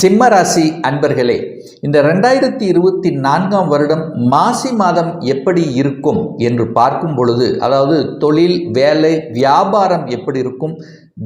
சிம்மராசி அன்பர்களே இந்த ரெண்டாயிரத்தி இருபத்தி நான்காம் வருடம் மாசி மாதம் எப்படி இருக்கும் என்று பார்க்கும் பொழுது அதாவது தொழில் வேலை வியாபாரம் எப்படி இருக்கும்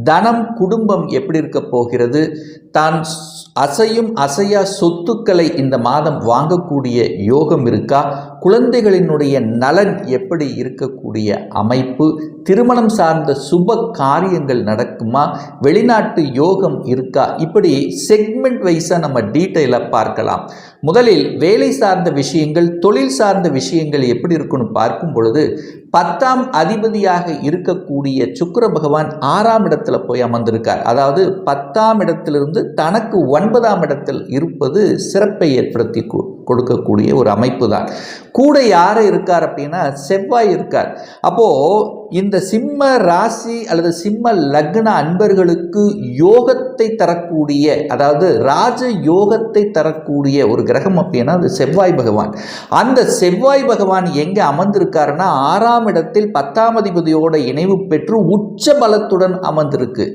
தனம் குடும்பம் எப்படி இருக்க போகிறது? தான் அசையும் அசையா சொத்துக்களை இந்த மாதம் வாங்கக்கூடிய யோகம் இருக்கா? குழந்தைகளினுடைய நலன் எப்படி இருக்கக்கூடிய அமைப்பு? திருமணம் சார்ந்த சுப காரியங்கள் நடக்குமா? வெளிநாட்டு யோகம் இருக்கா? இப்படி செக்மெண்ட் வைஸாக நம்ம டீட்டெயிலாக பார்க்கலாம். முதலில் வேலை சார்ந்த விஷயங்கள் தொழில் சார்ந்த விஷயங்கள் எப்படி இருக்குன்னு பார்க்கும் பொழுது பத்தாம் அதிபதியாக இருக்கக்கூடிய சுக்கர பகவான் ஆறாம் இடத்தில் போய் அமர்ந்திருக்கார். அதாவது பத்தாம் இடத்திலிருந்து தனக்கு ஒன்பதாம் இடத்தில் இருப்பது சிறப்பை ஏற்படுத்தி கொ- கொடுக்கக்கூடிய ஒரு அமைப்பு தான் கூட யார் இருக்கார் அப்படின்னா செவ்வாய் இருக்கார். அப்போது இந்த சிம்ம ராசி அல்லது சிம்ம லக்ன அன்பர்களுக்கு யோகத்தை தரக்கூடிய அதாவது ராஜ யோகத்தை தரக்கூடிய ஒரு கிரகம் அப்படின்னா அது செவ்வாய் பகவான். அந்த செவ்வாய் பகவான் எங்கே அமர்ந்திருக்காருன்னா ஆறாம் இடத்தில் பத்தாம் அதிபதியோட இணைவு பெற்று உச்ச பலத்துடன் அமர்ந்திருக்கு.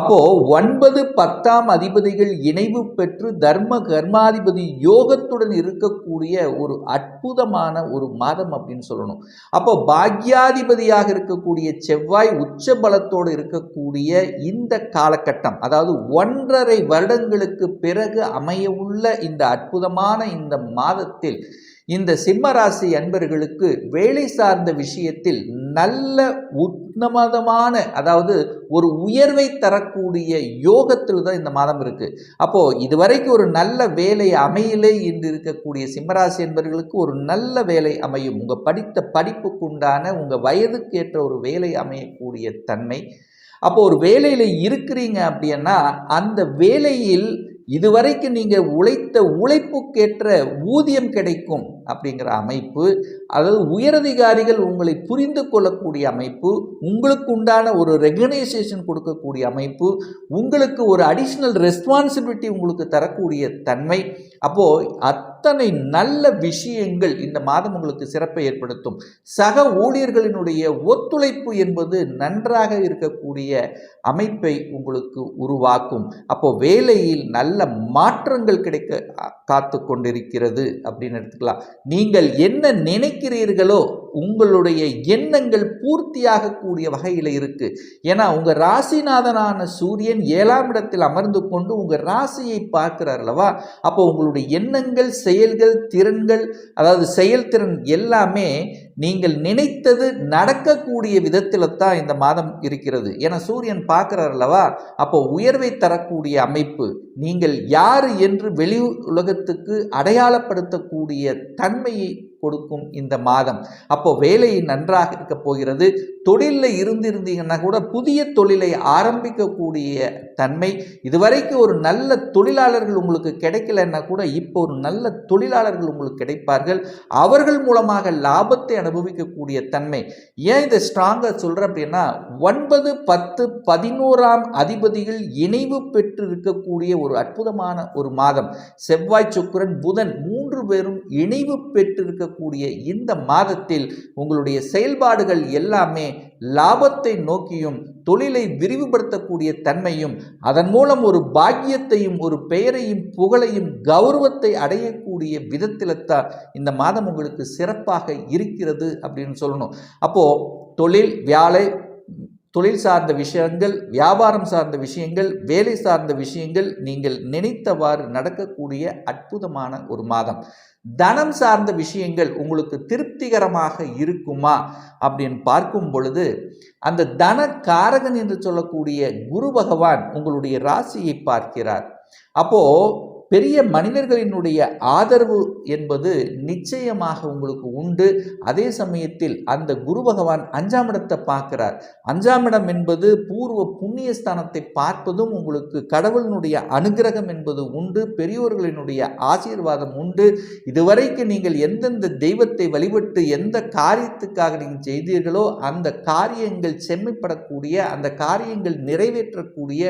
அப்போது ஒன்பது பத்தாம் அதிபதிகள் இணைவு பெற்று தர்ம கர்மாதிபதி யோகத்துடன் இருக்கக்கூடிய ஒரு அற்புதமான ஒரு மாதம் அப்படின்னு சொல்லணும். அப்போ பாக்யாதிபதியாக இருக்கக்கூடிய செவ்வாய் உச்ச பலத்தோடு இருக்கக்கூடிய இந்த காலகட்டம் அதாவது ஒன்றரை வருடங்களுக்கு பிறகு அமையவுள்ள இந்த அற்புதமான இந்த மாதத்தில் இந்த சிம்மராசி அன்பர்களுக்கு வேலை சார்ந்த விஷயத்தில் நல்ல உன்னதமான அதாவது ஒரு உயர்வை தரக்கூடிய யோகத்தில் தான் இந்த மாதம் இருக்கு. அப்போ இதுவரைக்கும் ஒரு நல்ல வேலை அமையலே என்று இருக்கக்கூடிய சிம்மராசி என்பவர்களுக்கு ஒரு நல்ல வேலை அமையும். உங்க படித்த படிப்புக்கு உண்டான உங்க வயதுக்கு ஏற்ற ஒரு வேலை அமையக்கூடிய தன்மை. அப்போ ஒரு வேலையில் இருக்கிறீங்க அப்படின்னா அந்த வேலையில் இதுவரைக்கும் நீங்கள் உழைத்த உழைப்புக்கேற்ற ஊதியம் கிடைக்கும் அப்படிங்கிற அமைப்பு அதாவது உயரதிகாரிகள் உங்களை புரிந்து கொள்ளக்கூடிய அமைப்பு உங்களுக்கு உண்டான ஒரு ரெகனைசேஷன் கொடுக்கக்கூடிய அமைப்பு உங்களுக்கு ஒரு அடிஷ்னல் ரெஸ்பான்சிபிலிட்டி உங்களுக்கு தரக்கூடிய தன்மை. அப்போது அத்தனை நல்ல விஷயங்கள் இந்த மாதம் உங்களுக்கு சிறப்பை ஏற்படுத்தும். சக ஊழியர்களினுடைய ஒத்துழைப்பு என்பது நன்றாக இருக்கக்கூடிய அமைப்பை உங்களுக்கு உருவாக்கும். அப்போ வேலையில் நல்ல மாற்றங்கள் கிடைக்க காத்து கொண்டிருக்கிறது அப்படின்னு எடுத்துக்கலாம். நீங்கள் என்ன நினைக்கிறீர்களோ உங்களுடைய எண்ணங்கள் பூர்த்தியாகக்கூடிய வகையில் இருக்கு. ஏன்னா உங்க ராசிநாதனான சூரியன் ஏழாம் இடத்தில் அமர்ந்து கொண்டு உங்க ராசியை பார்க்கிறார் அல்லவா? அப்போ உங்களுடைய எண்ணங்கள் செயல்கள் திறன்கள் அதாவது செயல்திறன் எல்லாமே நீங்கள் நினைத்தது நடக்கக்கூடிய விதத்தில் தான் இந்த மாதம் இருக்கிறது. ஏன்னா சூரியன் பார்க்குறார் அல்லவா? அப்போ உயர்வை தரக்கூடிய அமைப்பு நீங்கள் யார் என்று வெளி உலகத்துக்கு அடையாளப்படுத்தக்கூடிய தன்மையை கொடுக்கும் இந்த மாதம். அப்போ வேலை நன்றாக இருக்க போகிறது. தொழிலில் இருந்திருந்தீங்கன்னா கூட புதிய தொழிலை ஆரம்பிக்கக்கூடிய தன்மை. இதுவரைக்கும் ஒரு நல்ல தொழிலாளர்கள் உங்களுக்கு கிடைக்கலன்னா கூட இப்போ ஒரு நல்ல தொழிலாளர்கள் உங்களுக்கு கிடைப்பார்கள். அவர்கள் மூலமாக லாபத்தை அனுபவிக்கக்கூடிய தன்மை. ஏன் இதை ஸ்ட்ராங்காக சொல்கிறேன் அப்படின்னா ஒன்பது பத்து பதினோராம் அதிபதிகள் இணைவு பெற்று இருக்கக்கூடிய ஒரு அற்புதமான ஒரு மாதம். செவ்வாய் சுக்கிரன் புதன் மூன்று பேரும் இணைவு பெற்று இருக்கக்கூடிய இந்த மாதத்தில் உங்களுடைய செயல்பாடுகள் எல்லாமே லாபத்தை நோக்கியும் தொழிலை விரிவுபடுத்தக்கூடிய தன்மையும் அதன் மூலம் ஒரு பாக்கியத்தையும் ஒரு பெயரையும் புகழையும் கௌரவத்தை அடையக்கூடிய விதத்தில்தான் இந்த மாதம் உங்களுக்கு சிறப்பாக இருக்கிறது அப்படின்னு சொல்லணும். அப்போது தொழில் வேலை தொழில் சார்ந்த விஷயங்கள் வியாபாரம் சார்ந்த விஷயங்கள் வேலை சார்ந்த விஷயங்கள் நீங்கள் நினைத்தவாறு நடக்கக்கூடிய அற்புதமான ஒரு மாதம். தனம் சார்ந்த விஷயங்கள் உங்களுக்கு திருப்திகரமாக இருக்குமா அப்படின்னு பார்க்கும் பொழுது அந்த தன காரகன் என்று சொல்லக்கூடிய குரு பகவான் உங்களுடைய ராசியை பார்க்கிறார். அப்போ பெரிய மனிதர்களினுடைய ஆதரவு என்பது நிச்சயமாக உங்களுக்கு உண்டு. அதே சமயத்தில் அந்த குரு பகவான் அஞ்சாம் இடத்தை பார்க்கிறார். அஞ்சாம் இடம் என்பது பூர்வ புண்ணிய ஸ்தானத்தை பார்ப்பதும் உங்களுக்கு கடவுளினுடைய அனுகிரகம் என்பது உண்டு. பெரியோர்களினுடைய ஆசீர்வாதம் உண்டு. இதுவரைக்கும் நீங்கள் எந்தெந்த தெய்வத்தை வழிபட்டு எந்த காரியத்துக்காக நீங்கள் செய்தீர்களோ அந்த காரியங்கள் செம்மைப்படக்கூடிய அந்த காரியங்கள் நிறைவேற்றக்கூடிய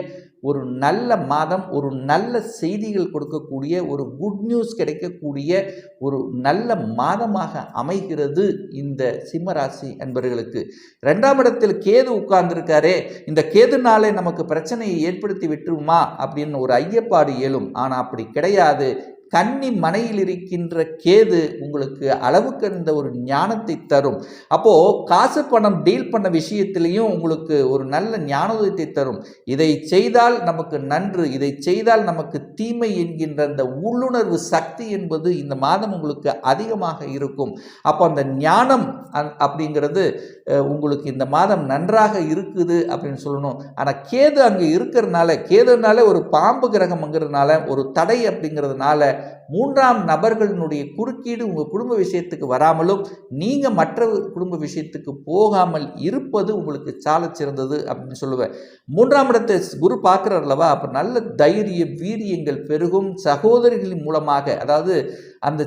ஒரு நல்ல மாதம் ஒரு நல்ல செய்திகள் கொடுக்கக்கூடிய ஒரு குட் நியூஸ் கிடைக்கக்கூடிய ஒரு நல்ல மாதமாக அமைகிறது இந்த சிம்மராசி அன்பர்களுக்கு. ரெண்டாம் இடத்தில் கேது உட்கார்ந்துருக்காரே இந்த கேதுனாலே நமக்கு பிரச்சனையை ஏற்படுத்தி விட்டுருமா அப்படின்னு ஒரு ஐயப்பாடு இயலும் ஆனால் அப்படி கிடையாது. கன்னி மனையில் இருக்கின்ற கேது உங்களுக்கு அளவுக்கு இருந்த ஒரு ஞானத்தை தரும். அப்போ காசு பணம் டீல் பண்ண விஷயத்திலையும் உங்களுக்கு ஒரு நல்ல ஞானோதயத்தை தரும். இதை செய்தால் நமக்கு நன்று இதை செய்தால் நமக்கு தீமை என்கின்ற அந்த உள்ளுணர்வு சக்தி என்பது இந்த மாதம் உங்களுக்கு அதிகமாக இருக்கும். அப்போ அந்த ஞானம் அப்படிங்கிறது உங்களுக்கு இந்த மாதம் நன்றாக இருக்குது அப்படின்னு சொல்லணும். ஆனால் கேது அங்கே இருக்கிறதுனால கேதுனால ஒரு பாம்பு கிரகம்ங்கிறதுனால ஒரு தடை அப்படிங்கிறதுனால மூன்றாம் நபர்களினுடைய குறுக்கீடு உங்கள் குடும்ப விஷயத்துக்கு வராமலும் நீங்கள் மற்ற குடும்ப விஷயத்துக்கு போகாமல் இருப்பது உங்களுக்கு சால சிறந்தது அப்படின்னு சொல்லுவேன். மூன்றாம் இடத்தை குரு பார்க்குறாருலவா அப்போ நல்ல தைரிய வீரியங்கள் பெருகும். சகோதரிகளின் மூலமாக அதாவது அந்த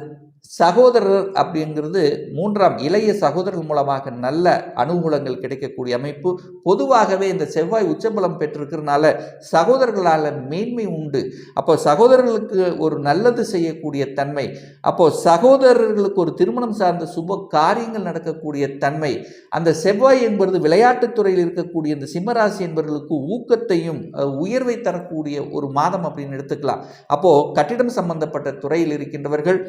சகோதரர் அப்படிங்கிறது மூன்றாம் இளைய சகோதரர்கள் மூலமாக நல்ல அனுகூலங்கள் கிடைக்கக்கூடிய அமைப்பு. பொதுவாகவே இந்த செவ்வாய் உச்சபலம் பெற்றிருக்கிறதுனால சகோதரர்களால் மேன்மை உண்டு. அப்போ சகோதரர்களுக்கு ஒரு நல்லது செய்யக்கூடிய தன்மை அப்போ சகோதரர்களுக்கு ஒரு திருமணம் சார்ந்த சுப காரியங்கள் நடக்கக்கூடிய தன்மை அந்த செவ்வாய் என்பது விளையாட்டுத் துறையில் இருக்கக்கூடிய இந்த சிம்மராசி என்பவர்களுக்கு ஊக்கத்தையும் உயர்வை தரக்கூடிய ஒரு மாதம் அப்படின்னு எடுத்துக்கலாம். அப்போது கட்டிடம் சம்பந்தப்பட்ட துறையில் இருக்கின்றவர்கள்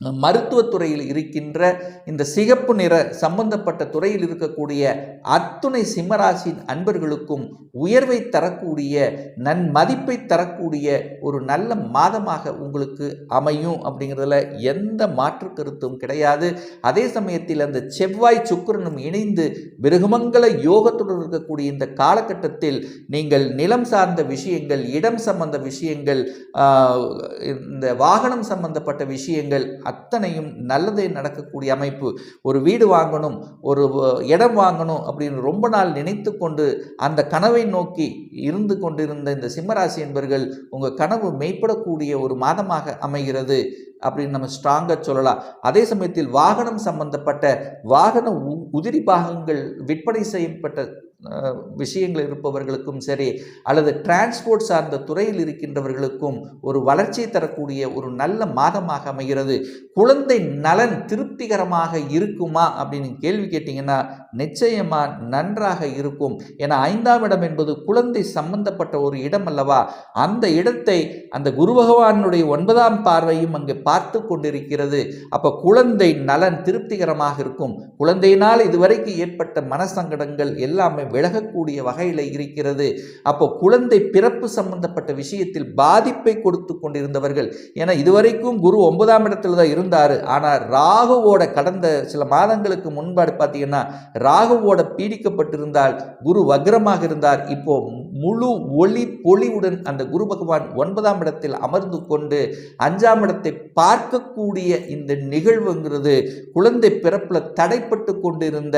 மருத்துவத்துறையில் இருக்கின்ற இந்த சிகப்பு நிற சம்பந்தப்பட்ட துறையில் இருக்கக்கூடிய அத்துணை சிம்மராசியின் அன்பர்களுக்கும் உயர்வை தரக்கூடிய நன்மதிப்பை தரக்கூடிய ஒரு நல்ல மாதமாக உங்களுக்கு அமையும் அப்படிங்கிறதுல எந்த மாற்று கருத்தும் கிடையாது. அதே சமயத்தில் அந்த செவ்வாய் சுக்கிரனும் இணைந்து மிருகமங்கல யோகத்துடன் இருக்கக்கூடிய இந்த காலகட்டத்தில் நீங்கள் நிலம் சார்ந்த விஷயங்கள் இடம் சம்பந்த விஷயங்கள் இந்த வாகனம் சம்பந்தப்பட்ட விஷயங்கள் அத்தனையும் நல்லதே நடக்கக்கூடிய அமைப்பு. ஒரு வீடு வாங்கணும் ஒரு இடம் வாங்கணும் அப்படின்னு ரொம்ப நாள் நினைத்து கொண்டு அந்த கனவை நோக்கி இருந்து கொண்டிருந்த இந்த சிம்மராசி என்பர்கள் உங்கள் கனவு மெய்ப்படக்கூடிய ஒரு மாதமாக அமைகிறது அப்படின்னு நம்ம ஸ்ட்ராங்காக சொல்லலாம். அதே சமயத்தில் வாகனம் சம்பந்தப்பட்ட வாகன உ- உதிரி பாகங்கள் விற்பனை செய்யப்பட்ட விஷயங்கள் இருப்பவர்களுக்கும் சரி அல்லது டிரான்ஸ்போர்ட் சார்ந்த துறையில் இருக்கின்றவர்களுக்கும் ஒரு வளர்ச்சியை தரக்கூடிய ஒரு நல்ல மாதமாக அமைகிறது. குழந்தை நலன் திருப்திகரமாக இருக்குமா அப்படின்னு கேள்வி கேட்டிங்கன்னா நிச்சயமா நன்றாக இருக்கும். ஏன்னா ஐந்தாம் இடம் என்பது குழந்தை சம்பந்தப்பட்ட ஒரு இடம் அல்லவா? அந்த இடத்தை அந்த குரு பகவானுடைய ஒன்பதாம் பார்வையும் அங்கே பார்த்து கொண்டிருக்கிறது. அப்போ குழந்தை நலன் திருப்திகரமாக இருக்கும். குழந்தையினால் இதுவரைக்கும் ஏற்பட்ட மனசங்கடங்கள் எல்லாமே விலகக்கூடிய வகையில் இருக்கிறது. அப்போ குழந்தை பிறப்பு சம்பந்தப்பட்ட விஷயத்தில் பாதிப்பை கொடுத்து கொண்டிருந்தவர்கள் ஏன்னா இதுவரைக்கும் குரு ஒன்பதாம் இடத்துல தான் இருந்தார். ஆனால் ராகுவோட கடந்த சில மாதங்களுக்கு முன்பாடு பார்த்தீங்கன்னா ராகுவோட பீடிக்கப்பட்டிருந்தால் குரு வக்ரமாக இருந்தார். இப்போ முழு ஒளி பொலிவுடன் அந்த குரு பகவான் ஒன்பதாம் இடத்தில் அமர்ந்து கொண்டு அஞ்சாம் இடத்தை பார்க்கக்கூடிய இந்த நிகழ்வுங்கிறது குழந்தை பிறப்பில் தடைப்பட்டு கொண்டிருந்த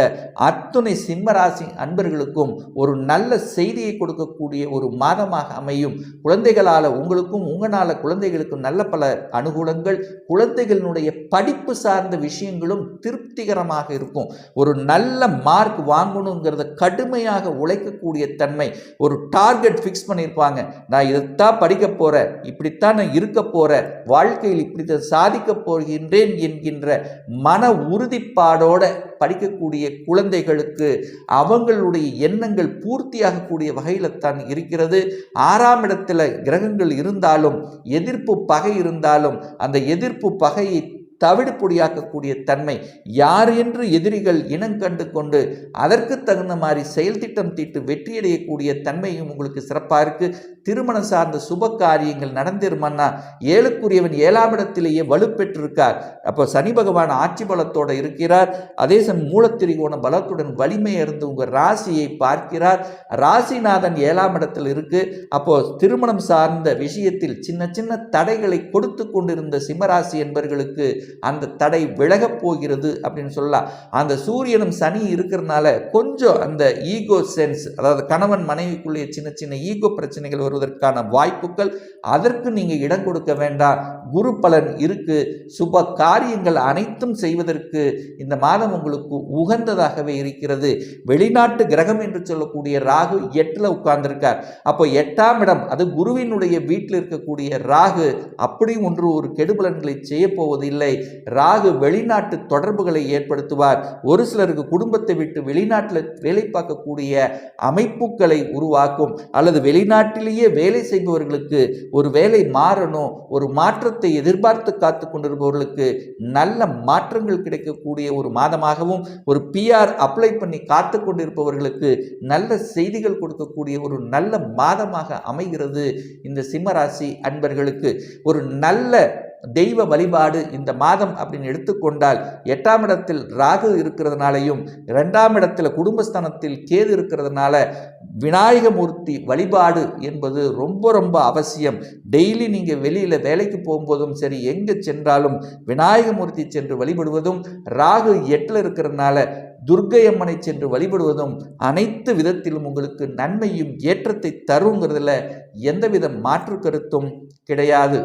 அத்துணை சிம்மராசி அன்பர்களுக்கும் ஒரு நல்ல செய்தியை கொடுக்கக்கூடிய ஒரு மாதமாக அமையும். குழந்தைகளால் உங்களுக்கும் உங்களால் குழந்தைகளுக்கும் நல்ல பல அனுகூலங்கள் குழந்தைகளினுடைய படிப்பு சார்ந்த விஷயங்களும் திருப்திகரமாக இருக்கும். ஒரு நல்ல மார்க் வாங்கணுங்கிறத கடுமையாக உழைக்கக்கூடிய தன்மை ஒரு டார்கெட் ஃபிக்ஸ் பண்ணியிருப்பாங்க. நான் இதைத்தான் படிக்க போகிறேன் இப்படித்தான் நான் இருக்க போகிறேன் வாழ்க்கையில் இப்படித்தான் சாதிக்க போகின்றேன் என்கின்ற மன உறுதிப்பாடோட படிக்கக்கூடிய குழந்தைகளுக்கு அவங்களுடைய எண்ணங்கள் பூர்த்தியாகக்கூடிய வகையில் தான் இருக்கிறது. ஆறாம் இடத்துல கிரகங்கள் இருந்தாலும் எதிர்ப்பு பகை இருந்தாலும் அந்த எதிர்ப்பு பகையை தவிடு பொடியாக்கக்கூடிய தன்மை யார் என்று எதிரிகள் இனங்கண்டு கொண்டு அதற்கு தகுந்த மாதிரி செயல் திட்டம் தீட்டு வெற்றியடையக்கூடிய தன்மையும் உங்களுக்கு சிறப்பாக இருக்கு. திருமணம் சார்ந்த சுப காரியங்கள் நடந்திருமன்னா ஏழுக்குரியவன் ஏழாம் இடத்திலேயே வலுப்பெற்றிருக்கார். அப்போ சனி பகவான் ஆட்சி பலத்தோடு இருக்கிறார். அதே சமயம் மூலத்திரிகோண பலத்துடன் வலிமை இருந்து உங்கள் ராசியை பார்க்கிறார். ராசிநாதன் ஏழாம் இடத்தில் இருக்கு. அப்போ திருமணம் சார்ந்த விஷயத்தில் சின்ன சின்ன தடைகளை கொடுத்து கொண்டிருந்த சிம்மராசி என்பவர்களுக்கு அந்த தடை விலகப் போகிறது அப்படின்னு சொல்லலாம். அந்த சூரியனும் சனி இருக்கிறதுனால கொஞ்சம் அந்த ஈகோ சென்ஸ் அதாவது கணவன் மனைவிக்குள்ளே சின்ன சின்ன ஈகோ பிரச்சனைகள் வருவதற்கான வாய்ப்புகள் அதற்கு நீங்கள் இடம் கொடுக்க வேண்டாம். குரு பலன் இருக்கு. சுப காரியங்கள் அனைத்தும் செய்வதற்கு இந்த மாதம் உங்களுக்கு உகந்ததாகவே இருக்கிறது. வெளிநாட்டு கிரகம் என்று சொல்லக்கூடிய ராகு எட்டில் உட்கார்ந்திருக்கார். அப்போ எட்டாம் இடம் அது குருவினுடைய வீட்டில் இருக்கக்கூடிய ராகு அப்படி ஒன்று ஒரு கெடுபலன்களை செய்ய போவதில்லை. ராகு வெளிநாட்டு தொடர்புகளை ஏற்படுத்துவார். ஒரு சிலருக்கு குடும்பத்தை விட்டு வெளிநாட்டில் வேலை பார்க்கக்கூடிய அமைப்புகளை உருவாக்கும். அல்லது வெளிநாட்டிலேயே வேலை செய்பவர்களுக்கு ஒரு வேலை மாறணும் ஒரு மாற்றத்தை எதிர்பார்த்து காத்து கொண்டிருப்பவர்களுக்கு நல்ல மாற்றங்கள் கிடைக்கக்கூடிய ஒரு மாதமாகவும் ஒரு பிஆர் அப்ளை பண்ணி காத்து கொண்டிருப்பவர்களுக்கு நல்ல செய்திகள் கொடுக்கக்கூடிய ஒரு நல்ல மாதமாக அமைகிறது இந்த சிம்மராசி அன்பர்களுக்கு. ஒரு நல்ல தெய்வ வழிபாடு இந்த மாதம் அப்படின்னு எடுத்துக்கொண்டால் எட்டாம் இடத்தில் ராகு இருக்கிறதுனாலையும் ரெண்டாம் இடத்தில் குடும்பஸ்தானத்தில் கேது இருக்கிறதுனால விநாயகமூர்த்தி வழிபாடு என்பது ரொம்ப ரொம்ப அவசியம். டெய்லி நீங்கள் வெளியில் வேலைக்கு போகும்போதும் சரி எங்கே சென்றாலும் விநாயகமூர்த்தி சென்று வழிபடுவதும் ராகு எட்டில் இருக்கிறதுனால துர்க்கை அம்மனை சென்று வழிபடுவதும் அனைத்து விதத்திலும் உங்களுக்கு நன்மையும் ஏற்றத்தை தருங்கிறதுல எந்தவித மாற்று கருத்தும் கிடையாது.